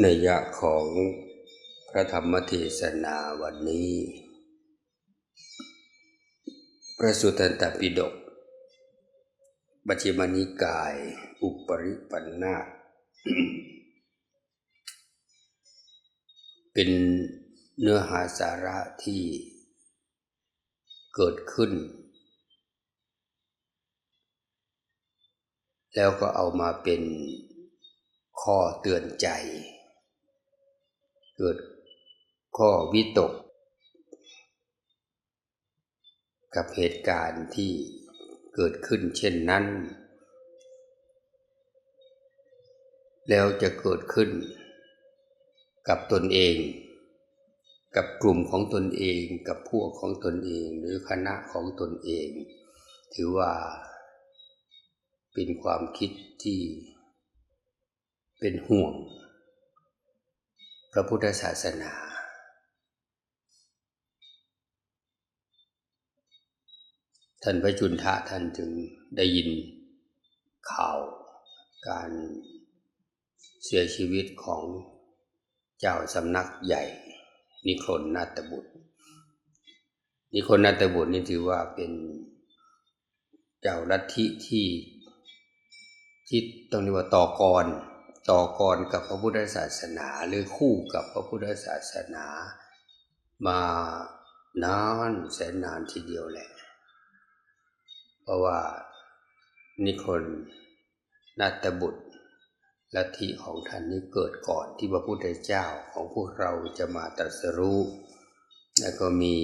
ในยะของพระธรรมเทศนาวันนี้ พระสุตตันตปิฎกบัจิมานิกาย อุปริปันธาเป็นเนื้อหาสาระที่เกิดขึ้น แล้วก็เอามาเป็นข้อเตือนใจ เกิดข้อวิตก กับเหตุการณ์ที่เกิดขึ้นเช่นนั้น แล้วจะเกิดขึ้น กับตนเอง กับกลุ่มของตนเอง กับพวกของตนเอง หรือคณะของตนเอง ถือว่า เป็นความคิดที่เป็นห่วง พระพุทธศาสนา ท่านพระจุนทะท่านจึงได้ยินข่าวการเสียชีวิตของเจ้าสำนักใหญ่ นิครนนาตบุตร นิครนนาตบุตรนี่ถือว่าเป็นเจ้าลัทธิที่ ที่ต้องเรียกว่าต่อกรต่อกรกับพระพุทธศาสนา หรือคู่กับพระพุทธศาสนา มานานแสนนานทีเดียวแหละ เพราะว่านิคนนาตบุตรลัทธิของท่านนี้เกิดก่อนที่พระพุทธเจ้าของพวกเราจะมาตรัสรู้ แล้วก็มี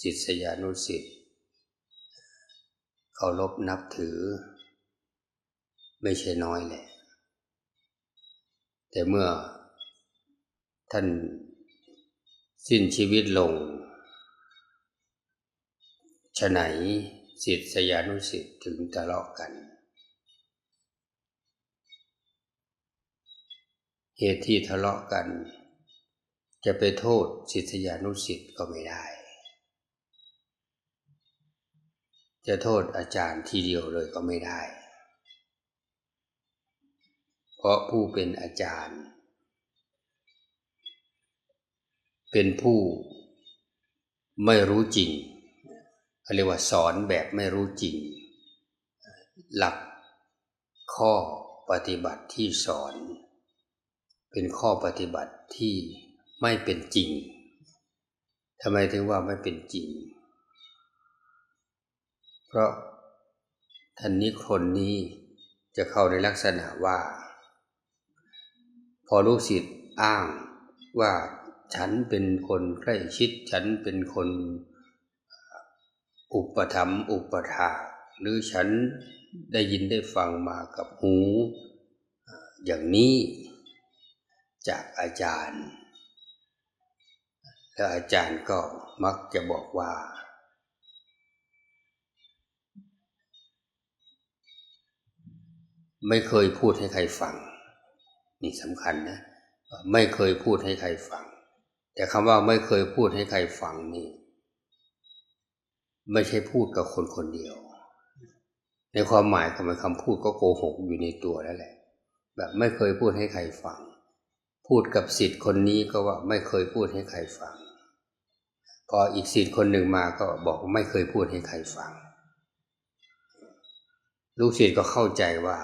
ศิษยานุศิษย์เคารพนับถือ ไม่ใช่น้อยแหละแต่เมื่อท่านสิ้นชีวิตลงฉะไหนศิษยานุศิษย์ถึงทะเลาะกัน เหตุที่ทะเลาะกัน จะไปโทษศิษยานุศิษย์ก็ไม่ได้ จะโทษอาจารย์ทีเดียวเลยก็ไม่ได้ เพราะผู้เป็นอาจารย์ เป็นผู้ไม่รู้จริงเขาเรียกว่าสอนแบบไม่รู้จริง หลักข้อปฏิบัติที่สอน เป็นข้อปฏิบัติที่ไม่เป็นจริงทำไมถึงว่าไม่เป็นจริง เพราะท่านนิครนนี้จะเข้าในลักษณะว่า พอลูกศิษย์อ้างว่าฉันเป็นคนใกล้ชิด ฉันเป็นคนอุปถัมอุปถาหรือฉันได้ยินได้ฟังมากับหู อย่างนี้จากอาจารย์ แล้วอาจารย์ก็มักจะบอกว่า ไม่เคยพูดให้ใครฟัง นี่สำคัญนะไม่เคยพูดให้ใครฟัง แต่คำว่าไม่เคยพูดให้ใครฟังนี่ ไม่ใช่พูดกับคนคนเดียว ในความหมายของมันคำพูดก็โกหกอยู่ในตัวแล้วแหละ แบบไม่เคยพูดให้ใครฟัง พูดกับสิทธิ์คนนี้ก็ว่าไม่เคยพูดให้ใครฟัง พออีกสิทธิ์คนหนึ่งมาก็บอกไม่เคยพูดให้ใครฟัง ลูกศิษย์ก็เข้าใจว่า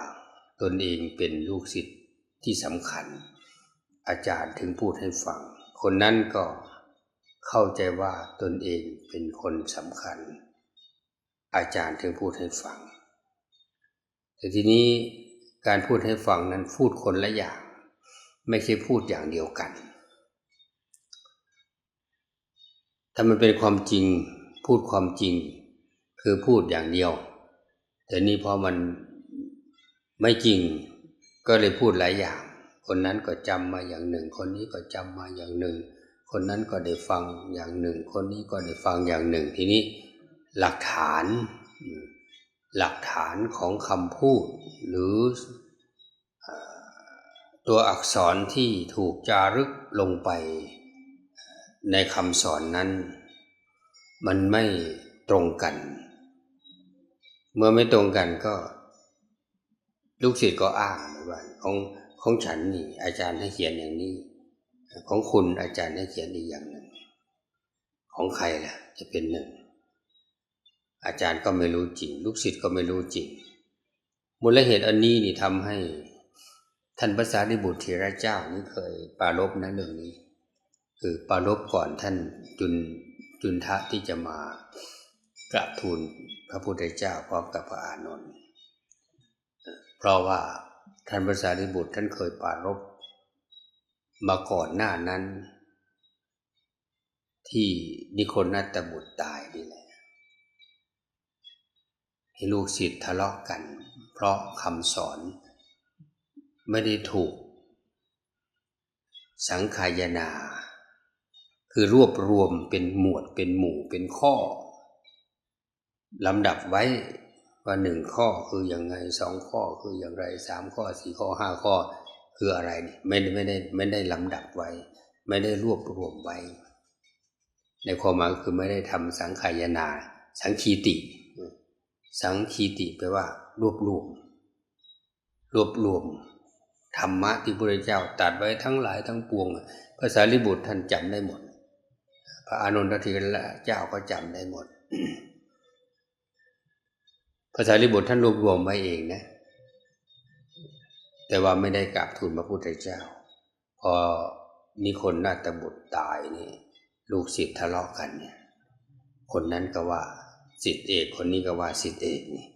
ตนเองเป็นลูกศิษย์ ที่สำคัญ อาจารย์ถึงพูดให้ฟัง คนนั้นก็เข้าใจว่าตนเองเป็นคนสำคัญ อาจารย์ถึงพูดให้ฟัง แต่ทีนี้การพูดให้ฟังนั้นพูดคนละอย่าง ไม่ใช่พูดอย่างเดียวกัน ถ้ามันเป็นความจริงพูดความจริง คือพูดอย่างเดียว แต่นี่พอมันไม่จริง ก็เลยพูดหลายอย่าง คนนั้นก็จำมาอย่างหนึ่ง คนนี้ก็จำมาอย่างหนึ่ง คนนั้นก็ได้ฟังอย่างหนึ่ง คนนี้ก็ได้ฟังอย่างหนึ่ง ทีนี้หลักฐาน หลักฐานของคำพูด หรือตัวอักษรที่ถูกจารึกลงไปในคำสอนนั้น มันไม่ตรงกัน เมื่อไม่ตรงกันก็ ลูกศิษย์ก็อ้างเลยว่าของของฉันนี่ อาจารย์ให้เขียนอย่างนี้ ของคุณอาจารย์ให้เขียนอีกอย่างหนึ่ง ของใครล่ะ จะเป็นหนึ่ง อาจารย์ก็ไม่รู้จริง ลูกศิษย์ก็ไม่รู้จริงมูลเหตุอันนี้นี่ทำให้ท่านพระสารีบุตรเถระเจ้านี่เคยปรารบนะเรื่องนี้ คือปรารบก่อนท่านจุนจุนทะที่จะมากราบทูลพระพุทธเจ้าพร้อมกับพระอานนท์ เพราะว่าท่านพระสารีบุตรท่านเคยปรารบมาก่อนหน้านั้น ที่นิคนัตบุตรตายนี่แหละให้ลูกศิษย์ทะเลาะกัน เพราะคำสอนไม่ได้ถูก สังขายนา คือรวบรวมเป็นหมวดเป็นหมู่เป็นข้อลำดับไว้ ว่าหนึ่งข้อคืออย่างไงสองข้อคืออย่างไรสามข้อสี่ข้อห้าข้อคืออะไรนี่ไม่ไม่ได้ไม่ได้ลำดับไว้ ไม่ได้รวบรวมไว้ ในความหมายคือไม่ได้ทำสังขายนา สังคีติ สังคีติแปลว่า รวบรวม รวบรวมธรรมะที่พระเจ้าตัดไว้ทั้งหลายทั้งปวงภาษาลิบุตรท่านจำได้หมด พระอานนทธีระเจ้าก็จำได้หมด ภาษาลิบุตรท่านรวบรวมไว้เองนะ แต่ว่าไม่ได้กราบทูลพระพุทธเจ้า พอนิคนนาตบุตรตายนี่ ลูกศิษย์ทะเลาะกันเนี่ย คนนั้นก็ว่าศิษย์เอกคนนี้ก็ว่าศิษย์เอกนี่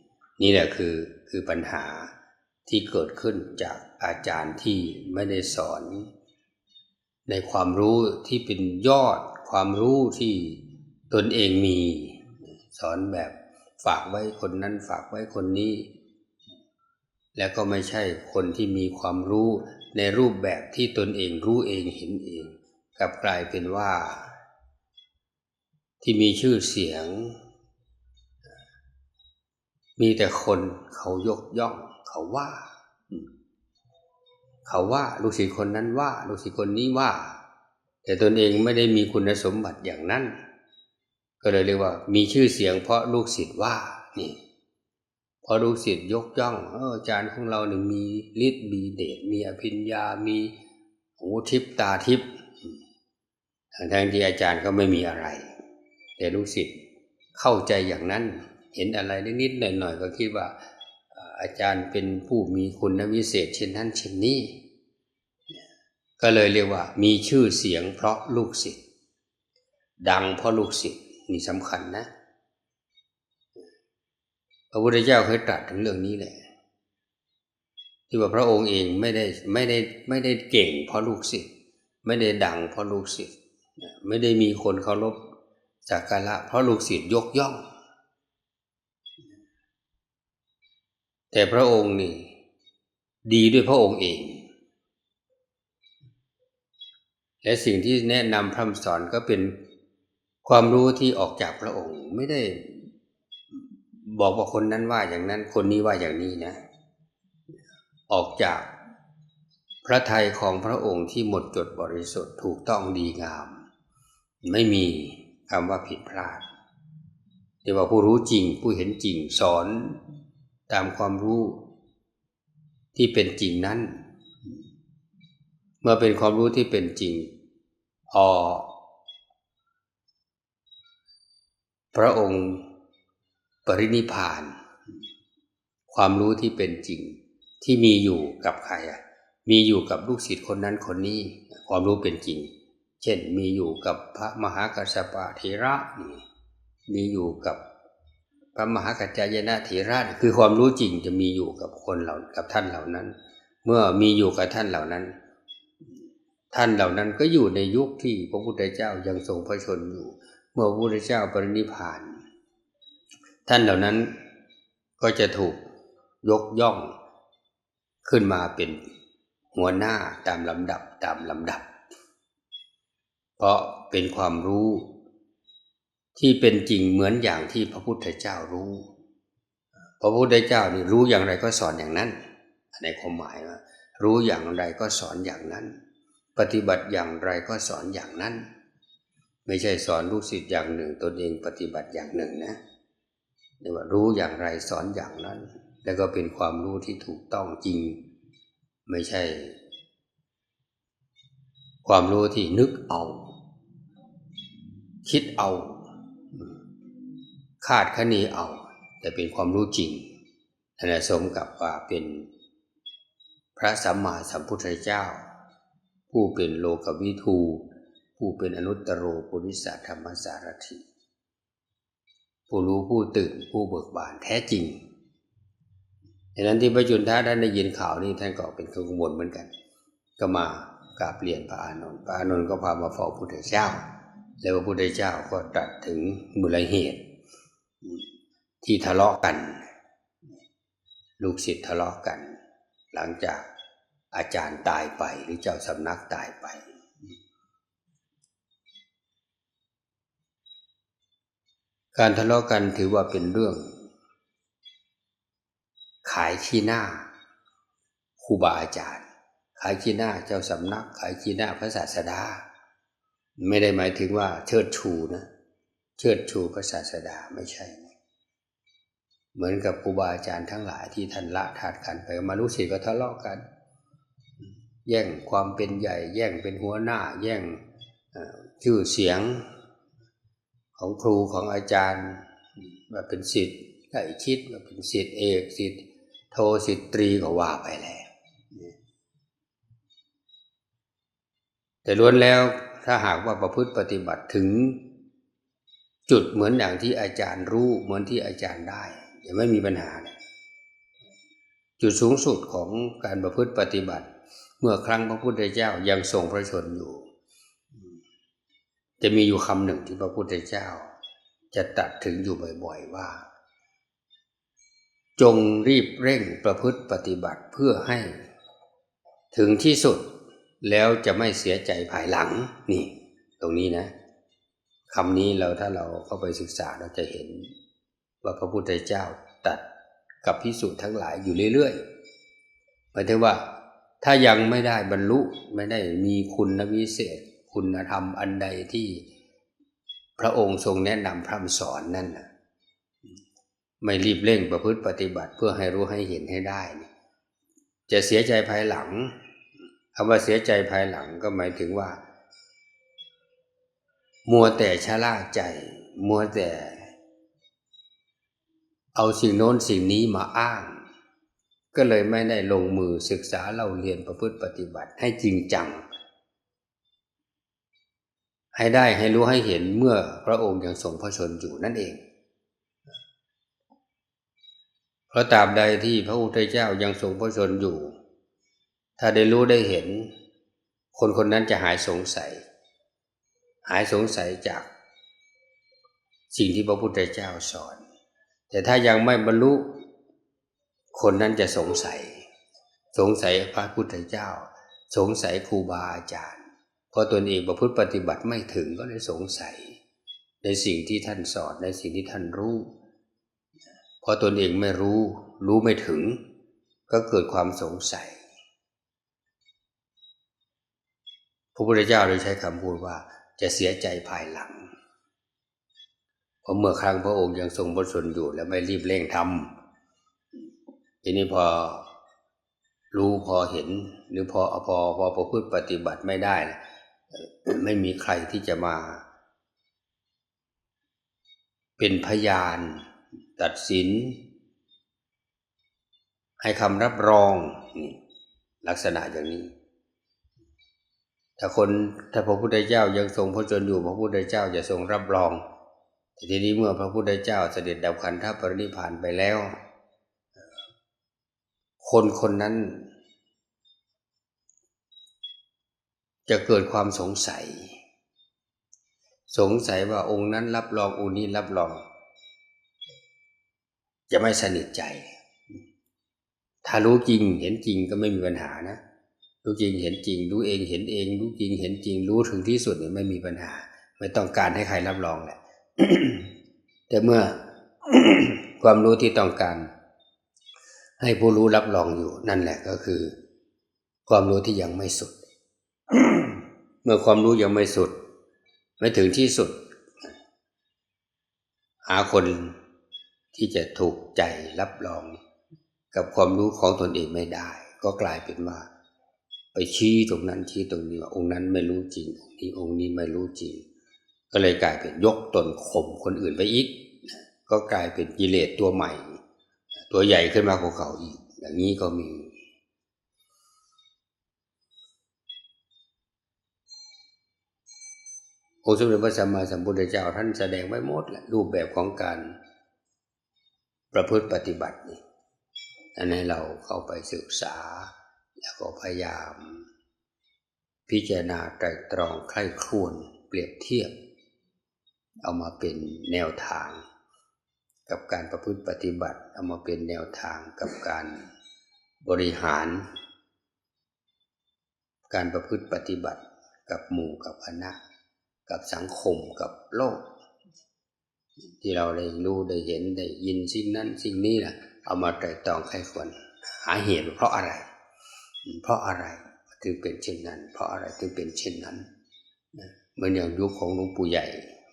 นี่แหละคือคือปัญหาที่เกิดขึ้นจากอาจารย์ที่ไม่ได้สอน ในความรู้ที่เป็นยอดความรู้ที่ตนเองมี สอนแบบ ฝากไว้คนนั้นฝากไว้คนนี้ แล้วก็ไม่ใช่คนที่มีความรู้ในรูปแบบที่ตนเองรู้เองเห็นเองกลับกลายเป็นว่า ที่มีชื่อเสียง มีแต่คนเขายกย่อง เขาว่า เขาว่าลูกศิษย์คนนั้นว่าลูกศิษย์คนนี้ว่า แต่ตนเองไม่ได้มีคุณสมบัติอย่างนั้น ก็เลยเรียกว่า มีชื่อเสียงเพราะลูกศิษย์ว่านี่พอลูกศิษย์ยกย่องเอออาจารย์ของเราเนี่ยมีฤทธิ์มีเดชมีอภิญญา มีหูทิพตาทิพทั้งที่อาจารย์ก็ไม่มีอะไร แต่ลูกศิษย์เข้าใจอย่างนั้น เห็นอะไรนิดๆหน่อยๆก็คิดว่า อาจารย์เป็นผู้มีคุณวิเศษเช่นนั้นเช่นนี้ ก็เลยเรียกว่า มีชื่อเสียงเพราะลูกศิษย์ดังเพราะลูกศิษย์ นี่สำคัญนะพระพุทธเจ้าเคยตรัสถึงเรื่องนี้แหละที่ว่าพระองค์เองไม่ได้ไม่ได้ไม่ได้เก่งเพราะลูกศิษย์ไม่ได้ดังเพราะลูกศิษย์ไม่ได้มีคนเคารพสักการะเพราะลูกศิษย์ยกย่อง แต่พระองค์นี่ดีด้วยพระองค์เอง และสิ่งที่แนะนำพร่ำสอนก็เป็น ความรู้ที่ออกจากพระองค์ไม่ได้บอกว่าคนนั้นว่าอย่างนั้น คนนี้ว่าอย่างนี้นะ ออกจากพระทัยของพระองค์ที่หมดจดบริสุทธิ์ถูกต้องดีงาม ไม่มีคำว่าผิดพลาดเรียกว่าผู้รู้จริง ผู้เห็นจริงสอนตามความรู้ที่เป็นจริงนั้น เมื่อเป็นความรู้ที่เป็นจริง พอ พระองค์ปรินิพาน ความรู้ที่เป็นจริง ที่มีอยู่กับใครอะมีอยู่กับลูกศิษย์คนนั้นคนนี้ ความรู้เป็นจริง เช่นมีอยู่กับพระมหากัสสปะเทระนี่มีอยู่กับพระมหากัจจายนะเถระคือความรู้จริงจะมีอยู่กับคนเหล่ากับท่านเหล่านั้น เมื่อมีอยู่กับท่านเหล่านั้น ท่านเหล่านั้นก็อยู่ในยุคที่พระพุทธเจ้ายังทรงพระชนอยู่ เมื่อพระพุทธเจ้าปรินิพาน ท่านเหล่านั้นก็จะถูกยกย่องขึ้นมาเป็นหัวหน้าตามลำดับตามลำดับ เพราะเป็นความรู้ที่เป็นจริงเหมือนอย่างที่พระพุทธเจ้ารู้ พระพุทธเจ้านี่รู้อย่างไรก็สอนอย่างนั้น ในความหมายว่ารู้อย่างไรก็สอนอย่างนั้น ปฏิบัติอย่างไรก็สอนอย่างนั้น ไม่ใช่สอนลูกศิษย์อย่างหนึ่งตนเองปฏิบัติอย่างหนึ่งนะเรียกว่ารู้อย่างไรสอนอย่างนั้น แล้วก็เป็นความรู้ที่ถูกต้องจริง ไม่ใช่ ความรู้ที่นึกเอา คิดเอาคาดคะเนเอา แต่เป็นความรู้จริงนั่นแหละสมกับว่าเป็นพระสัมมาสัมพุทธเจ้า ผู้เป็นโลกวิทู ผู้เป็นอนุตตรโรปุริสธรรมสารถิ ผู้รู้ผู้ตื่นผู้เบิกบานแท้จริงดังนั้นที่พระจุนทะท่านได้ยินข่าวนี้ท่านก็เป็นกังวลเหมือนกัน ก็มากราบเรียนพระอานนท์พระอานนท์ก็พามาเฝ้าพระพุทธเจ้า แล้วพระพุทธเจ้าก็ตรัสถึงมูลเหตุ ที่ทะเลาะกัน ลูกศิษย์ทะเลาะกัน หลังจากอาจารย์ตายไปหรือเจ้าสำนักตายไป การทะเลาะกันถือว่าเป็นเรื่อง ขายขี้หน้าครูบาอาจารย์ ขายขี้หน้าเจ้าสำนัก ขายขี้หน้าพระศาสดา ไม่ได้หมายถึงว่าเชิดชูนะเชิดชูพระศาสดาไม่ใช่ เหมือนกับครูบาอาจารย์ทั้งหลายที่ท่านละทาดกันไปมาลูกศิษย์ก็ทะเลาะกัน แย่งความเป็นใหญ่ แย่งเป็นหัวหน้า แย่งชื่อเสียง ของครูของอาจารย์มาเป็นศิษย์ใกล้ชิดมาเป็นศิษย์เอกศิษย์โทศิษย์ตรีก็ว่าไปแล้วแต่ล้วนแล้วถ้าหากว่าประพฤติปฏิบัติถึง จุดเหมือนอย่างที่อาจารย์รู้เหมือนที่อาจารย์ได้จะไม่มีปัญหาจุดสูงสุดของการประพฤติปฏิบัติ เมื่อครั้งพระพุทธเจ้ายังทรงพระชนอยู่ จะมีอยู่คำหนึ่งที่พระพุทธเจ้า จะตัดถึงอยู่บ่อยๆว่า จงรีบเร่งประพฤติปฏิบัติเพื่อให้ ถึงที่สุดแล้วจะไม่เสียใจภายหลังนี่ ตรงนี้นะคำนี้เราถ้าเราเข้าไปศึกษาเราจะเห็น ว่าพระพุทธเจ้าตัดกับพิสูจน์ทั้งหลายอยู่เรื่อยๆหมายถึงว่า ถ้ายังไม่ได้บรรลุไม่ได้มีคุณวิเศษ คุณธรรมอันใดที่พระองค์ทรงแนะนำพร่ำสอนนั่นนะไม่รีบเร่งประพฤติปฏิบัติเพื่อให้รู้ให้เห็นให้ได้ จะเสียใจภายหลังคำว่าเสียใจภายหลังก็หมายถึงว่า มัวแต่ชะล่าใจ มัวแต่ เอาสิ่งโน้นสิ่งนี้มาอ้าง ก็เลยไม่ได้ลงมือศึกษาเราเรียนประพฤติปฏิบัติให้จริงจัง ให้ได้ให้รู้ให้เห็นเมื่อพระองค์ยังทรงพระชนอยู่นั่นเอง เพราะตราบใดที่พระพุทธเจ้ายังทรงพระชนอยู่ ถ้าได้รู้ได้เห็น คนคนนั้นจะหายสงสัย หายสงสัยจาก สิ่งที่พระพุทธเจ้าสอน แต่ถ้ายังไม่บรรลุ คนนั้นจะสงสัย สงสัยพระพุทธเจ้า สงสัยครูบาอาจารย์ พอตนเองประพฤติปฏิบัติไม่ถึงก็เลยสงสัย ในสิ่งที่ท่านสอนในสิ่งที่ท่านรู้ พอตนเองไม่รู้ รู้ไม่ถึง ก็เกิดความสงสัยพระพุทธเจ้าเลยใช้คำพูดว่าจะเสียใจภายหลังเพราะเมื่อครั้งพระองค์ยังทรงพระชนอยู่แล้วไม่รีบเร่งทำทีนี้พอรู้พอเห็น หรือพอพอพอประพฤติปฏิบัติไม่ได้ ไม่มีใครที่จะมา เป็นพยาน ตัดสิน ให้คำรับรองลักษณะอย่างนี้ ถ้าคนถ้าพระพุทธเจ้ายังทรงพระชนอยู่พระพุทธเจ้าจะทรงรับรอง แต่ทีนี้เมื่อพระพุทธเจ้าเสด็จดับขันธปรินิพานไปแล้ว คนคนนั้น จะเกิดความสงสัย สงสัยว่าองค์นั้นรับรององค์นี้รับรอง จะไม่สนิทใจ ถ้ารู้จริงเห็นจริงก็ไม่มีปัญหานะรู้จริงเห็นจริงรู้เองเห็นเองรู้จริงเห็นจริงรู้ถึงที่สุดเนี่ยไม่มีปัญหา ไม่ต้องการให้ใครรับรองแหละแต่เมื่อความรู้ที่ต้องการ ให้ผู้รู้รับรองอยู่นั่นแหละก็คือ ความรู้ที่ยังไม่สุด เมื่อความรู้ยังไม่สุด ไม่ถึงที่สุด หาคนที่จะถูกใจรับรอง กับความรู้ของตนเองไม่ได้ ก็กลายเป็นว่า ไปชี้ตรงนั้นชี้ตรงนี้ว่าองค์นั้นไม่รู้จริงองค์นี้องค์นี้ไม่รู้จริง ก็เลยกลายเป็นยกตนข่มคนอื่นไปอีก ก็กลายเป็นกิเลสตัวใหม่ ตัวใหญ่ขึ้นมากว่าเก่าอีก อย่างนี้ก็มี องค์สมเด็จพระสัมมาสัมพุทธเจ้าท่านแสดงไว้หมดแหละรูปแบบของการประพฤติปฏิบัตินี่อันให้เราเข้าไปศึกษา แล้วก็พยายาม พิจารณาไตรตรองใคร่ครวญเปรียบเทียบ เอามาเป็นแนวทาง กับการประพฤติปฏิบัติ เอามาเป็นแนวทางกับการบริหาร การประพฤติปฏิบัติกับหมู่กับคณะ กับสังคมกับโลก ที่เราได้รู้ได้เห็นได้ยินสิ่งนั้นสิ่งนี้นะเอามาไตรตรองใครควรหาเหตุเพราะอะไร เพราะอะไรถึงเป็นเช่นนั้น เพราะอะไรถึงเป็นเช่นนั้นเหมือนอย่างยุคของหลวงปู่ใหญ่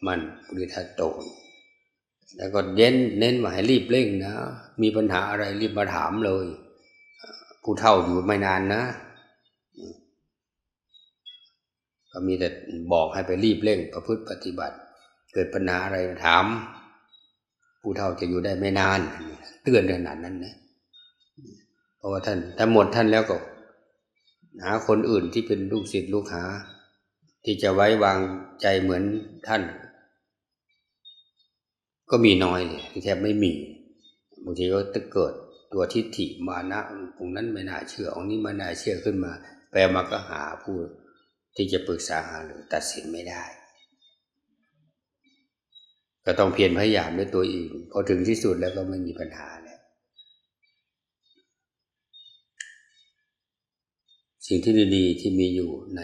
มันปุริทัตโตนแล้วก็เน้นเน้นมาให้รีบเร่งนะ มีปัญหาอะไรรีบมาถามเลย ผู้เฒ่าอยู่ไม่นานนะ ก็มีแต่บอกให้ไปรีบเร่งประพฤติปฏิบัติ เกิดปัญหาอะไรถาม ผู้เฒ่าจะอยู่ได้ไม่นาน เตือนขนาดนั้นนะเพราะว่าท่านถ้าหมดท่านแล้วก็ หาคนอื่นที่เป็นลูกศิษย์ลูกหา ที่จะไว้วางใจเหมือนท่าน ก็มีน้อยเลยแทบไม่มีบางทีก็จะเกิดตัวทิฏฐิมานะตรงนั้นไม่น่าเชื่อองนี้ไม่น่าเชื่อขึ้นมา แปลมาก็หาผู้ ที่จะปรึกษาหารือตัดสินไม่ได้ ก็ต้องเพียรพยายามด้วยตัวเองพอถึงที่สุดแล้วก็ไม่มีปัญหาแล้วสิ่งที่ดีๆที่มีอยู่ใน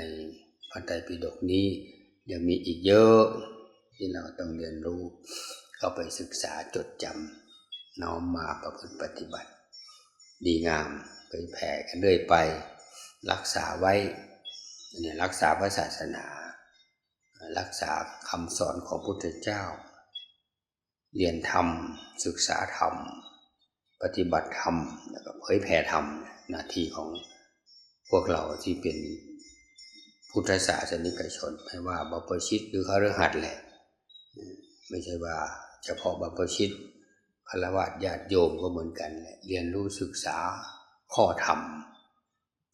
พระไตรปิฎกนี้ ยังมีอีกเยอะที่เราต้องเรียนรู้ เข้าไปศึกษาจดจำน้อมมาประพฤติปฏิบัติ ดีงามเผยแผ่กันเรื่อยไป รักษาไว้ เนี่ยรักษาพระศาสนา รักษาคำสอนของพุทธเจ้า เรียนธรรม ศึกษาธรรม ปฏิบัติธรรมแล้วก็เผยแผ่ธรรมหน้าที่ของพวกเราที่เป็นพุทธศาสนิกชน ไม่ว่าบัพชิตหรือคฤหัสถ์แหละ ไม่ใช่ว่าเฉพาะบัพชิตคารวะญาติโยมก็เหมือนกันแหละเรียนรู้ศึกษาข้อธรรม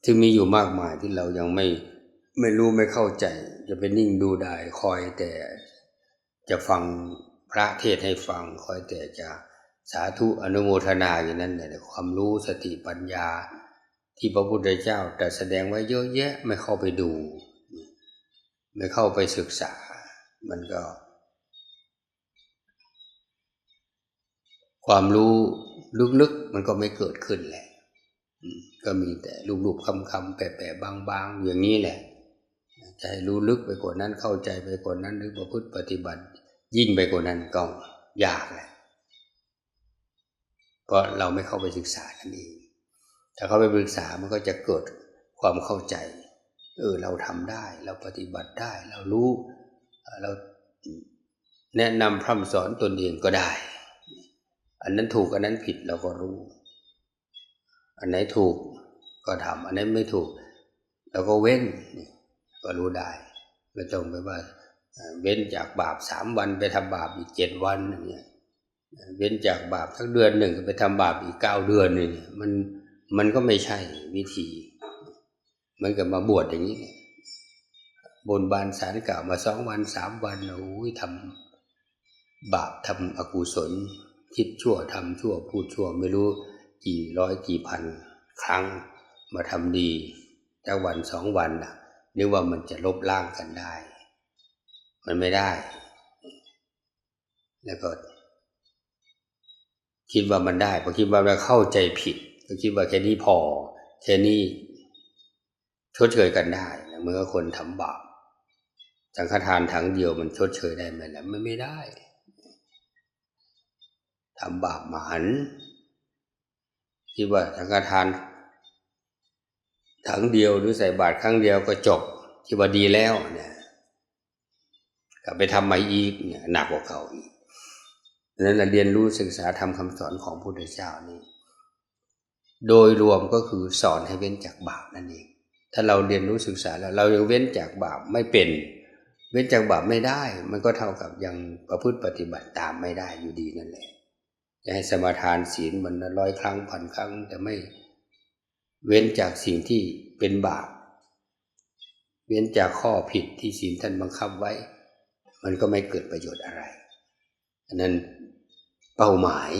ซึ่มีอยู่มากมายที่เรายังไม่ ไม่รู้ไม่เข้าใจ จะไปนิ่งดูได้คอยแต่จะฟังพระเทศให้ฟัง คอยแต่จะสาธุอนุโมทนาอย่างนั้นแต่ยความรู้สติปัญญา ที่พระพุทธเจ้าแต่แสดงไว้เยอะแยะไม่เข้าไปดู ไม่เข้าไปศึกษา มันก็ ความรู้ลึกๆมันก็ไม่เกิดขึ้นแหละก็มีแต่ลูกๆคำๆแปะๆบางๆ อย่างนี้แหละ จะให้รู้ลึกไปกว่านั้นเข้าใจไปกว่านั้นหรือประพฤติปฏิบัติ ยิ่งไปกว่านั้นก็ยากแหละเพราะเราไม่เข้าไปศึกษานั่นเอง ถ้าเข้าไปศึกษามันก็จะเกิดความเข้าใจ เออเราทำได้ เราปฏิบัติได้ เรารู้ เราแนะนำพร่ำสอนตนเองก็ได้ อันนั้นถูกอันนั้นผิดเราก็รู้ อันไหนถูกก็ทำอันไหนไม่ถูกเราก็เว้น ก็รู้ได้ ไม่ต้องไปว่า เว้นจากบาปสามวันไปทำบาปอีกเจ็ดวันอย่างเงี้ยเว้นจากบาปทั้งเดือนหนึ่งไปทำบาปอีกเก้าเดือนหนี่งมันมันก็ไม่ใช่วิธีเหมือนกับมาบวชอย่างนี้ บนบานสารกล่าวมาสองวันสามวันโอ้ยทำบาปทำอกุศล คิดชั่วทำชั่วพูดชั่วไม่รู้กี่ร้อยกี่พัน ครั้งมาทำดีจากวันสองวันนะ นึกว่ามันจะลบล้างกันได้ มันไม่ได้ แล้วก็ คิดว่ามันได้พอคิดว่าเราเข้าใจผิดก็คิดว่าแค่นี้พอ แค่นี้ชดเชยกันได้เมื่อคนทำบาปสังฆทานถังเดียวมันชดเชยได้ไหมล่ะมันไม่ได้ทำบาปมหันคิดว่าสังฆทาน ถังเดียวหรือใส่บาตรครั้งเดียวก็จบคิดว่าดีแล้วเนี่ยกลับไปทำใหม่อีกเนี่ยหนักกว่าเก่าอีกดังนั้นเรียนรู้ศึกษาทำคำสอนของพระพุทธเจ้านี่โดยรวมก็คือสอนให้เว้นจากบาปนั่นเอง ถ้าเราเรียนรู้ศึกษาแล้ว เรายังเว้นจากบาปไม่เป็น เว้นจากบาปไม่ได้ มันก็เท่ากับยังประพฤติปฏิบัติตามไม่ได้อยู่ดีนั่นแหละจะให้สมาทานศีลมันร้อยครั้งพันครั้งแต่ไม่ เว้นจากสิ่งที่เป็นบาป เว้นจากข้อผิดที่ศีลท่านบังคับไว้ มันก็ไม่เกิดประโยชน์อะไรอันนั้นเป้าหมาย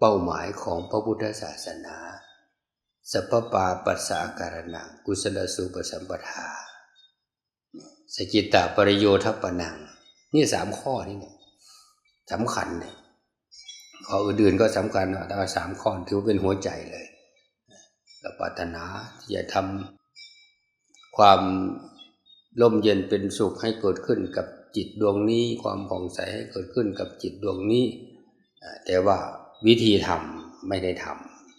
เป้าหมายของพระพุทธศาสนา สัพปาปัสสาการนังกุศลสุปสัมปทาสกิตตปริโยทัปนัง นี่สามข้อนี่เนี่ยสำคัญเนี่ยข้ออื่นๆก็สำคัญแต่ว่าสามข้อถือเป็นหัวใจเลย ราปรารถนาที่จะทำความร่มเย็นเป็นสุขให้เกิดขึ้นกับจิตดวงนี้ ความผ่องใสให้เกิดขึ้นกับจิตดวงนี้ แต่ว่าวิธีทำไม่ได้ท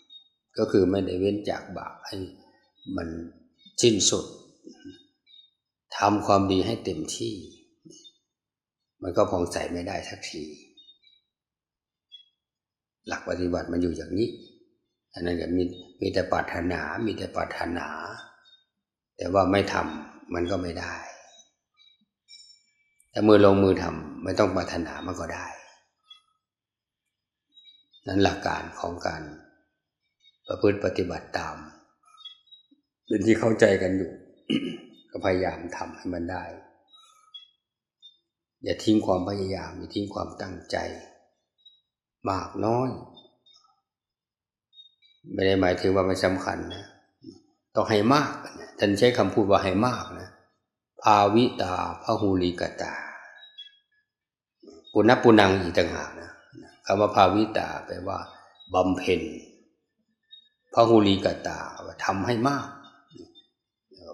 ำก็คือไม่ได้เว้นจากบาปให้มันสิ้นสุดทำความดีให้เต็มที่ มันก็ผ่องใสไม่ได้สักที หลักปฏิบัติมันอยู่อย่างนี้ อันนั้นก็มี มีแต่ปรารถนา มีแต่ปรารถนา แต่ว่าไม่ทำมันก็ไม่ได้ แต่มือลงมือทำไม่ต้องปรารถนามันก็ได้ นั้นหลักการของการประพฤติปฏิบัติตาม เป็นที่เข้าใจกันอยู่ ก็พยายามทำให้มันได้ อย่าทิ้งความพยายาม อย่าทิ้งความตั้งใจ มากน้อย ไม่ได้หมายถึงว่าไม่สำคัญนะต้องให้มากนะท่านใช้คำพูดว่าให้มากนะภาวิตาพหูลิกตา ปุณปุนังอีกต่างหากนะคำว่าภาวิตาแปลว่าบำเพ็ญพหูลิกตาทำให้มาก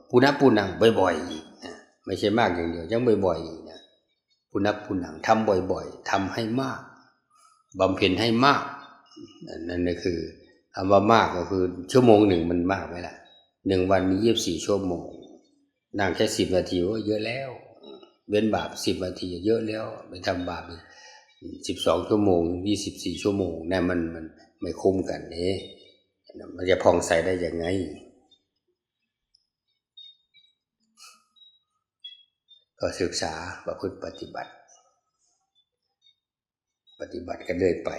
ปุณปุนังบ่อยๆอีกนะไม่ใช่มากอย่างเดียวยังบ่อยๆอีกนะปุณปุนังทำบ่อยๆทำให้มากบำเพ็ญให้มากนั่นก็คือ คำว่ามากก็คือชั่วโมงหนึ่งมันมากไหมล่ะหนึ่งวันมียี่สิบสี่ชั่วโมงนั่งแค่สิบนาทีก็เยอะแล้ว เว้นบาปสิบนาทีเยอะแล้วไปทำบาปสิบสองชั่วโมงยี่สิบสี่ชั่วโมงนั่นมันมันไม่คุ้มกันเน่มันจะพองใสได้ยังไงก็ศึกษาประพฤติปฏิบัติ ปฏิบัติกันเรื่อยไป